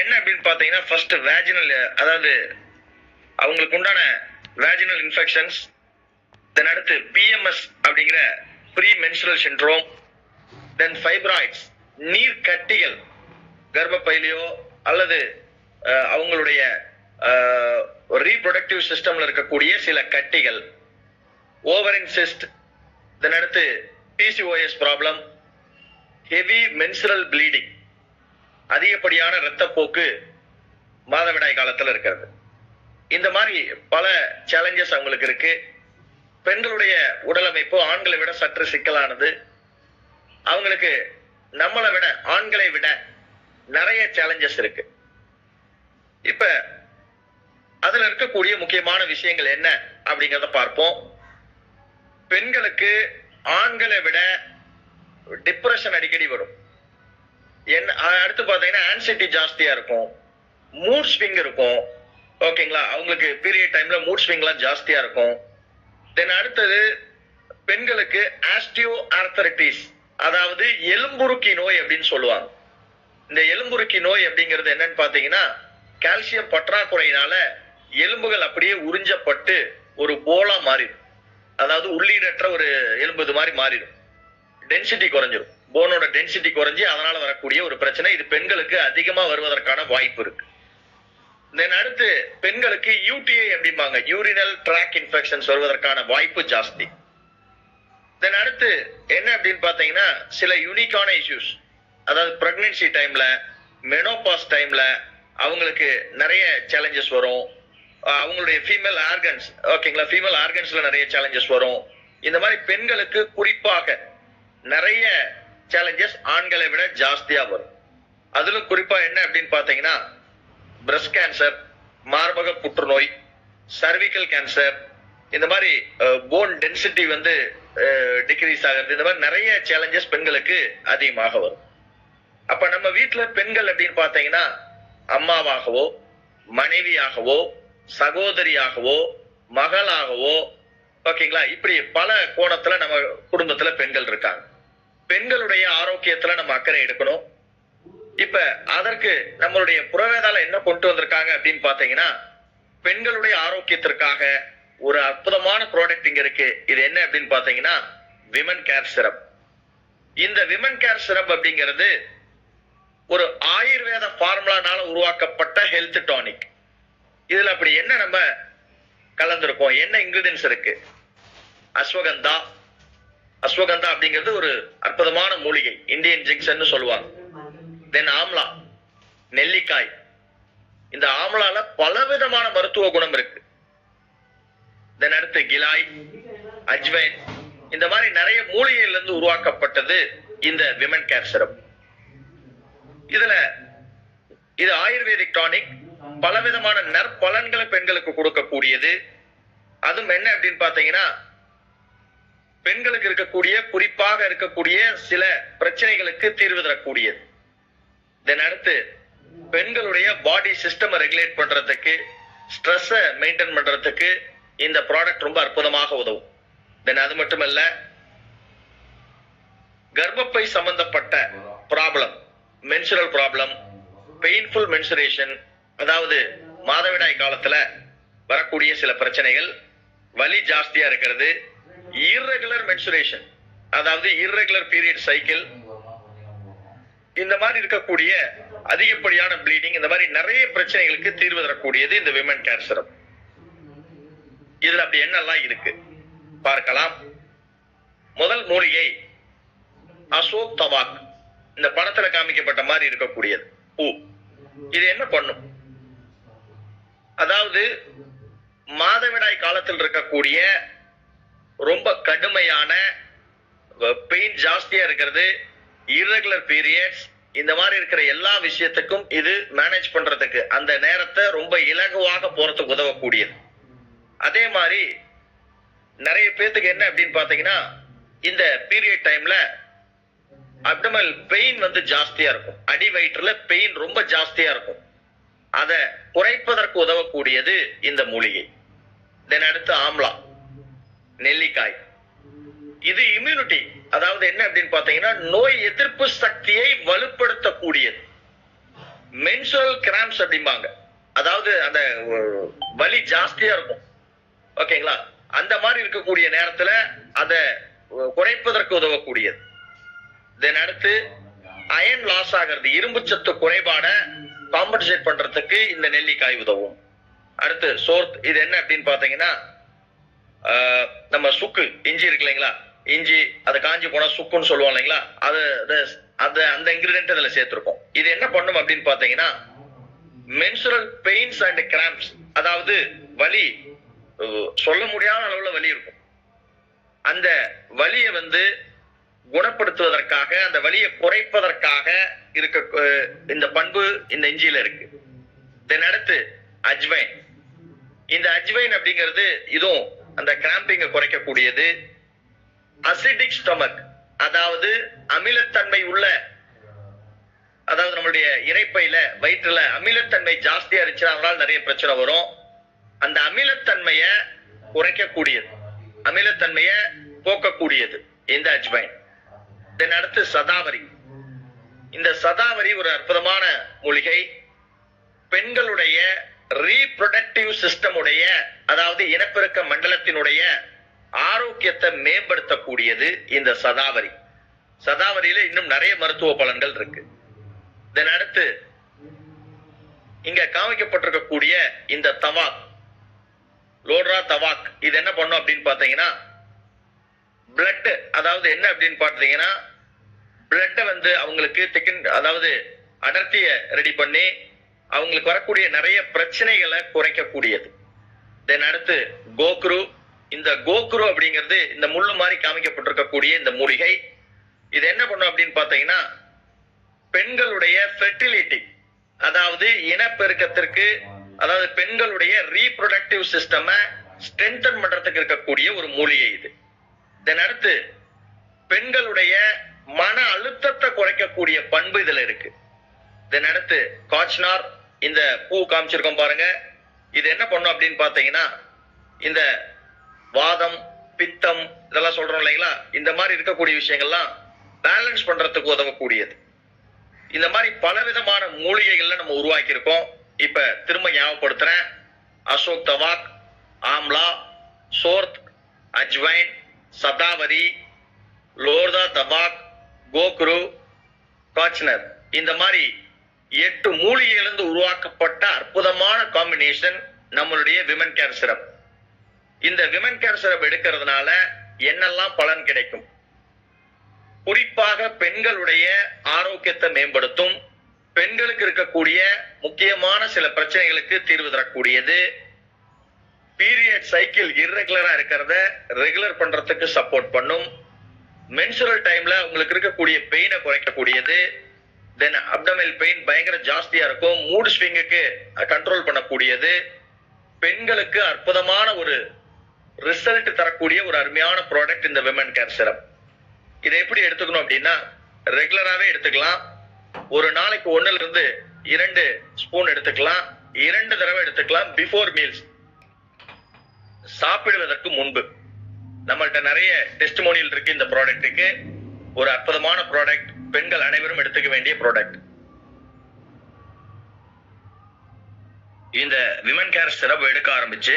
என்ன அப்படின்னு பாத்தீங்கன்னா ஃபர்ஸ்ட் வேஜினல் அதாவது அவங்களுக்கு உண்டான வேஜினல் இன்ஃபெக்ஷன்ஸ் தென் அடுத்து பிஎம்எஸ் அப்படிங்கிற premenstrual syndrome then fibroids நீர் கட்டிகள் கர்ப்பப்பையிலையோ அல்லது அவங்களுடைய ரீப்ரொடக்டிவ் சிஸ்டம்ல இருக்கக்கூடிய சில கட்டிகள் ஓவரின் சிஸ்ட் தென் அடுத்து PCOS problem heavy menstrual bleeding அதிகப்படியான இரத்தப்போக்கு மாதவிடாய் காலத்துல இருக்கிறது. இந்த மாதிரி பல சேலஞ்சஸ் அவங்களுக்கு இருக்கு. பெண்களுடைய உடலமைப்பு ஆண்களை விட சற்று சிக்கலானது. அவங்களுக்கு நம்மளை விட ஆண்களை விட நிறைய சேலஞ்சஸ் இருக்கு. இப்ப அதுல இருக்கக்கூடிய முக்கியமான விஷயங்கள் என்ன அப்படிங்கறத பார்ப்போம். பெண்களுக்கு ஆண்களை விட டிப்ரெஷன் அடிக்கடி வரும். என்ன அடுத்து பாத்தீங்கன்னா ஆன்சைட்டி ஜாஸ்தியா இருக்கும். மூட் ஸ்விங் இருக்கும். ஓகேங்களா அவங்களுக்கு பீரியட் டைம்ல மூட் ஸ்விங்லாம் ஜாஸ்தியா இருக்கும். தென் அடுத்தது பெண்களுக்கு ஆஸ்டியோ ஆர்த்தரைட்டிஸ் அதாவது எலும்புருக்கி நோய் அப்படின்னு சொல்லுவாங்க. இந்த எலும்புருக்கி நோய் அப்படிங்கிறது என்னன்னு பாத்தீங்கன்னா கால்சியம் பற்றாக்குறையினால எலும்புகள் அப்படியே உறிஞ்சப்பட்டு ஒரு போலா மாறிடும். அதாவது உள்ளீடற்ற ஒரு எலும்பு இது மாதிரி மாறிடும். டென்சிட்டி குறைஞ்சிரும். போனோட டென்சிட்டி குறைஞ்சி அதனால வரக்கூடிய ஒரு பிரச்சனை. இது பெண்களுக்கு அதிகமா வருவதற்கான வாய்ப்பு இருக்கு. தென் அடுத்து பெண்களுக்கு யூடிஐ அப்படிம்பாங்க. யூரினல் ட்ராக் இன்ஃபெக்ஷன்ஸ் வருவதற்கான வாய்ப்பு ஜாஸ்தி. தென் அடுத்து என்ன அப்படின்னு பாத்தீங்கன்னா சில யூனிக்கான இஷ்யூஸ் அதாவது பிரெக்னன்சி டைம்ல மெனோபாஸ் டைம்ல அவங்களுக்கு நிறைய சேலஞ்சஸ் வரும். அவங்களுடைய ஃபீமேல் ஆர்கன்ஸ் ஓகேங்களா ஃபீமேல் ஆர்கன்ஸ்ல நிறைய சேலஞ்சஸ் வரும். இந்த மாதிரி பெண்களுக்கு குறிப்பாக நிறைய சேலஞ்சஸ் ஆண்களை விட ஜாஸ்தியா வரும். அதிலும் குறிப்பா என்ன அப்படின்னு பாத்தீங்கன்னா பிரஸ்ட் கேன்சர் மார்பக புற்றுநோய் சர்விக்கல் கேன்சர் இந்த மாதிரி போன் டென்சிட்டி வந்து டிக்ரீஸ் ஆகிறது இந்த மாதிரி நிறைய சேலஞ்சஸ் பெண்களுக்கு அதிகமாக வரும். அப்ப நம்ம வீட்டுல பெண்கள் அப்படின்னு பாத்தீங்கன்னா அம்மாவாகவோ மனைவியாகவோ சகோதரியாகவோ மகளாகவோ ஓகேங்களா இப்படி பல கோணத்துல நம்ம குடும்பத்துல பெண்கள் இருக்காங்க. பெண்களுடைய ஆரோக்கியத்துல நம்ம அக்கறை எடுக்கணும். இப்ப அதற்கு நம்மளுடைய புறவேதால என்ன கொண்டு வந்திருக்காங்க அப்படின்னு பாத்தீங்கன்னா பெண்களுடைய ஆரோக்கியத்திற்காக ஒரு அற்புதமான ப்ராடக்ட் இங்க இருக்கு. இது என்ன அப்படின்னு பாத்தீங்கன்னா விமன் கேர் சிரப் இந்த விமன் கேர் சிரப் அப்படிங்கிறது ஒரு ஆயுர்வேத ஃபார்முலானால உருவாக்கப்பட்ட ஹெல்த் டானிக் இதுல அப்படி என்ன நம்ம கலந்திருக்கோம்? என்ன இன்கிரீடியன்ஸ் இருக்கு? அஸ்வகந்தா அஸ்வகந்தா அப்படிங்கிறது ஒரு அற்புதமான மூலிகை இந்தியன் ஜிங்சன் சொல்லுவாங்க. தென் ஆம்லா நெல்லிக்காய். இந்த ஆம்லால பலவிதமான மருத்துவ குணம் இருக்கு. தென் அடுத்து கிலாய் அஜ்வைன். இந்த மாதிரி நிறைய மூலிகையில இருந்து உருவாக்கப்பட்டது இந்த விமன் கேர் சிரப் இதுல இது ஆயுர்வேதிக் டானிக் பலவிதமான நற்பலன்களை பெண்களுக்கு கொடுக்கக்கூடியது. அதுவும் என்ன அப்படின்னு பாத்தீங்கன்னா பெண்களுக்கு இருக்கக்கூடிய குறிப்பாக இருக்கக்கூடிய சில பிரச்சனைகளுக்கு தீர்வு தரக்கூடியது. தென் அடுத்து பெண்களுடைய பாடி சிஸ்டம் ரெகுலேட் பண்றதுக்கு ஸ்ட்ரெஸ் மெயின்டைன் பண்றதுக்கு இந்த ப்ராடக்ட் ரொம்ப அற்புதமாக உதவும். தென் அது மட்டுமல்ல கர்ப்பப்பை சம்பந்தப்பட்ட problem menstrual problem painful menstruation அதாவது மாதவிடாய் காலத்துல வரக்கூடிய சில பிரச்சனைகள் வலி ஜாஸ்தியா இருக்கிறது irregular மென்சுரேஷன் அதாவது irregular பீரியட் சைக்கிள் இந்த மாதிரி இருக்கக்கூடிய அதிகப்படியான ப்ளீடிங் இந்த மாதிரி நிறைய பிரச்சனைகளுக்கு தீர்வு தரக்கூடியது இந்த விமன் கேர் இதுல அப்படி என்னெல்லாம் இருக்கு? பார்க்கலாம். முதல் மூலிகை அசோக் தவாக் இந்த படத்துல காமிக்கப்பட்ட மாதிரி இருக்கக்கூடியது. பூ. இது என்ன பண்ணும்? அதாவது மாதவிடாய் காலத்தில் இருக்கக்கூடிய ரொம்ப கடுமையான பெயின் ஜாஸ்தியா இருக்கிறது irregular பீரியட்ஸ் இந்த மாதிரி இருக்கிற எல்லா விஷயத்துக்கும் இது மேனேஜ் பண்றதுக்கு அந்த நேரத்தை ரொம்ப இலகுவாக போறதுக்கு உதவக்கூடியது. அதே மாதிரி நிறைய பேர்த்துக்கு என்ன அப்படின்னு பாத்தீங்கன்னா இந்த பீரியட் டைம்ல அப்டமல் பெயின் வந்து ஜாஸ்தியா இருக்கும். அடி வயிற்றுல பெயின் ரொம்ப ஜாஸ்தியா இருக்கும். அதை குறைப்பதற்கு உதவக்கூடியது இந்த மூலிகை. தென் அடுத்து ஆம்லா. நெல்லிக்காய். இது இம்யூனிட்டி அதாவது என்ன அப்படின்னு பாத்தீங்கன்னா நோய் எதிர்ப்பு சக்தியை வலுப்படுத்தக்கூடியது. மென்சுரல் கிராம்ஸ் அப்படிம்பாங்க. அதாவது அந்த வலி ஜாஸ்தியா இருக்கும். ஓகேங்களா? அந்த மாதிரி இருக்கக்கூடிய நேரத்துல அதை குறைப்பதற்கு உதவக்கூடியது. தென் அடுத்து அயன் லாஸ் ஆகிறது. இரும்பு சத்து குறைபாட காம்பன்சேட் பண்றதுக்கு இந்த நெல்லிக்காய் உதவும். அடுத்து சோர்த் இது என்ன அப்படின்னு பாத்தீங்கன்னா நம்ம சுக்கு இஞ்சி இருக்கு இல்லைங்களா? இஞ்சி அது காஞ்சி போனா சுக்குன்னு சொல்லுவோம் இல்லைங்களா? அது அது- அந்த இன்கிரீடியன்ட் அதுல சேர்த்திருக்கோம் இது என்ன பண்ணும் அப்படின்னு பாத்தீங்கன்னா மென்சுரல் பெயின்ஸ் அண்ட் கிராம்ஸ் அதாவது வலி சொல்ல முடியாத அளவுல வலி இருக்கும். அந்த வலியை வந்து குணப்படுத்துவதற்காக அந்த வலியை குறைப்பதற்காக இருக்க இந்த பண்பு இந்த இஞ்சியில இருக்கு. தென் அடுத்து அஜ்வைன். இந்த அஜ்வைன் அப்படிங்கிறது இதுவும் அந்த கிராம்பிங்கை குறைக்கக்கூடியது. அசிடிக் ஸ்டொமக் அதாவது அமிலத்தன்மை உள்ள அதாவது நம்மளுடைய இரைப்பையில வயிற்றுல அமிலத்தன்மை ஜாஸ்தியா இருந்துச்சுன்னா அதனால நிறைய பிரச்சனை வரும். அந்த அமிலத்தன்மைய குறைக்கக்கூடியது. அமிலத்தன்மைய போக்கக்கூடியது. இந்த அஜ்வைன் தென் அடுத்து சதாவரி. இந்த சதாவரி ஒரு அற்புதமான மூலிகை. பெண்களுடைய ரீப்ரொடக்டிவ் சிஸ்டம் உடைய அதாவது இனப்பெருக்க மண்டலத்தினுடைய ஆரோக்கியத்தை மேம்படுத்தக்கூடியது இந்த சதாவரி. சதாவரியில இன்னும் நிறைய மருத்துவ பலன்கள் இருக்கு. தென் அடுத்து இங்க காமிக்கப்பட்டிருக்கக்கூடிய இந்த தவாக் லோட்ரா தவாக் இது என்ன பண்ணும் அப்படின்னு பாத்தீங்கன்னா பிளட் அதாவது என்ன அப்படின்னு பாத்தீங்கன்னா பிளட்டை வந்து அவங்களுக்கு திக்கன் அதாவது அடர்த்திய ரெடி பண்ணி அவங்களுக்கு வரக்கூடிய நிறைய பிரச்சனைகளை குறைக்கக்கூடியது. தென் அடுத்து கோக்ரு. இந்த கோக்ரு அப்படிங்கிறது இந்த முள்ளு மாதிரி காமிக்கப்பட்டிருக்கக்கூடிய இந்த மூலிகை. இது என்ன பண்ணும் அப்படின்னு பாத்தீங்கன்னா பெண்களுடைய ஃபெர்டிலிட்டி அதாவது இனப்பெருக்கத்திற்கு அதாவது பெண்களுடைய ரீப்ரொடக்டிவ் சிஸ்டம் ஸ்ட்ரென்தன் பண்றதுக்கு இருக்கக்கூடிய ஒரு மூலிகை இது. தென் அடுத்து பெண்களுடைய மன அழுத்தத்தை குறைக்கக்கூடிய பண்பு இதுல இருக்கு. தென் அடுத்து காச்னார் இந்த பூ காமிச்சிருக்கோம் பாருங்க. இது என்ன பண்ணும் அப்படின்னு பாத்தீங்கன்னா இந்த வாதம் பித்தம் இதெல்லாம் சொல்றோம் இல்லைங்களா? இந்த மாதிரி இருக்கக்கூடிய விஷயங்கள்லாம் பேலன்ஸ் பண்றதுக்கு உதவக்கூடியது. இந்த மாதிரி பலவிதமான மூலிகைகள்ல நம்ம உருவாக்கி இருக்கோம் இப்ப திரும்ப ஞாபகப்படுத்துறேன். அசோக் தவாக் ஆம்லா சோர்த் அஜ்வைன் சதாவதி லோர்தா தபாக் கோக்ரு காச்னர் இந்த மாதிரி எட்டு மூலிகையிலிருந்து உருவாக்கப்பட்ட அற்புதமான காம்பினேஷன் நம்மளுடைய விமன் கேர் சிரப் இந்த விமன் கேர் சிரப் எடுக்கிறதுனால என்னெல்லாம் பலன் கிடைக்கும்? குறிப்பாக பெண்களுடைய ஆரோக்கியத்தை மேம்படுத்தும் பெண்களுக்கு இருக்கக்கூடிய முக்கியமான சில பிரச்சனைகளுக்கு தீர்வு தரக்கூடியது. பீரியட் சைக்கிள் இர்ரெகுலரா இருக்கிறத ரெகுலர் பண்றதுக்கு சப்போர்ட் பண்ணும். மென்சுரல் டைம்ல உங்களுக்கு இருக்கக்கூடிய பெயினை குறைக்கக்கூடியது. தென் அப்டமல் பெயின் பயங்கர ஜாஸ்தியா இருக்கும். மூடு ஸ்விங்குக்கு கண்ட்ரோல் பண்ணக்கூடியது. பெண்களுக்கு அற்புதமான ஒரு ரிசல்ட் தரக்கூடிய ஒரு அருமையான ப்ராடக்ட் இந்த விமன் கேர் சிரப் இதை எப்படி எடுத்துக்கணும் அப்படின்னா ரெகுலராகவே எடுத்துக்கலாம். ஒரு நாளைக்கு ஒன்னுல இருந்து இரண்டு ஸ்பூன் எடுத்துக்கலாம். இரண்டு தடவை எடுத்துக்கலாம் பிஃபோர் மீல்ஸ் சாப்பிடுவதற்கு முன்பு. நம்மள்கிட்ட நிறைய டெஸ்டிமோனியல் இருக்கு இந்த ப்ராடக்ட்டுக்கு ஒரு அற்புதமான ப்ராடக்ட் பெண்கள் அனைவரும் எடுத்துக்க வேண்டிய ப்ராடக்ட் இந்த விமன் கேர் சிறப்பு எடுக்க ஆரம்பிச்சு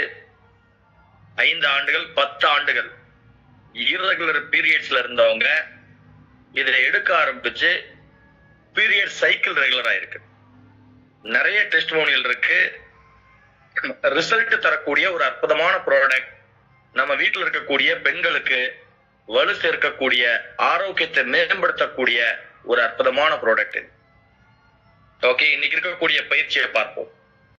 ஐந்து ஆண்டுகள் பத்து ஆண்டுகள் இரகுலர் பீரியட்ஸ்ல இருந்தவங்க இதில் எடுக்க ஆரம்பிச்சு பீரியட் சைக்கிள் ரெகுலர் ஆயிருக்கு நிறைய டெஸ்டிமோனியல் இருக்கு. ரிசல்ட் தரக்கூடிய ஒரு அற்புதமான ப்ராடக்ட் நம்ம வீட்டில் இருக்கக்கூடிய பெண்களுக்கு வலு சேர்க்கக்கூடிய ஆரோக்கியத்தை மேம்படுத்தக்கூடிய ஒரு அற்புதமான ப்ராடக்ட் ஓகே இன்னைக்கு இருக்கக்கூடிய பயிற்சியை பார்ப்போம்.